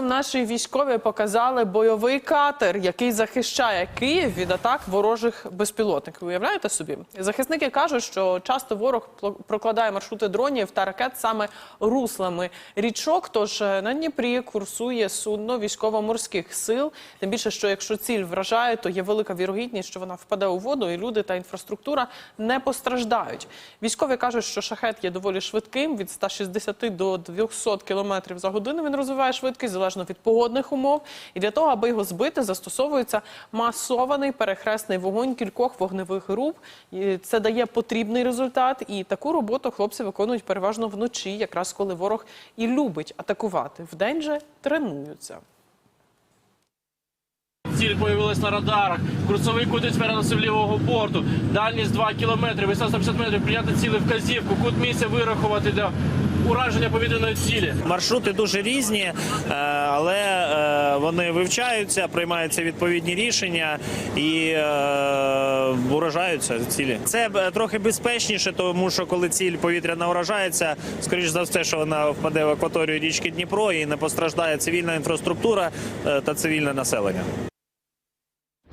Наші військові показали бойовий катер, який захищає Київ від атак ворожих безпілотників. Уявляєте собі? Захисники кажуть, що часто ворог прокладає маршрути дронів та ракет саме руслами річок. Тож е, на Дніпрі курсує судно військово-морських сил. Тим більше, що якщо ціль вражає, то є велика вірогідність, що вона впаде у воду, і люди та інфраструктура не постраждають. Військові кажуть, що шахет є доволі швидким від 160 до 200 км за годину. Він розвиває швидкість залежно від погодних умов. І для того, аби його збити, застосовується масований перехресний вогонь кількох вогневих груп. І Це дає потрібний результат. І таку роботу хлопці виконують переважно вночі, якраз коли ворог і любить атакувати. Вдень же тренуються. Ціль появилась на радарах. Курсовий кутець переносив лівого борту. Дальність 2 кілометри, висота 150 метрів. Прийняти цілі вказівку. Кут місця вирахувати для ураження повітряної цілі. Маршрути дуже різні, е, але е, вони вивчаються, приймаються відповідні рішення і е, уражаються цілі. Це трохи безпечніше, тому що коли ціль повітряна уражається, скоріш за все, що вона впаде в акваторію річки Дніпро і не постраждає цивільна інфраструктура та цивільне населення.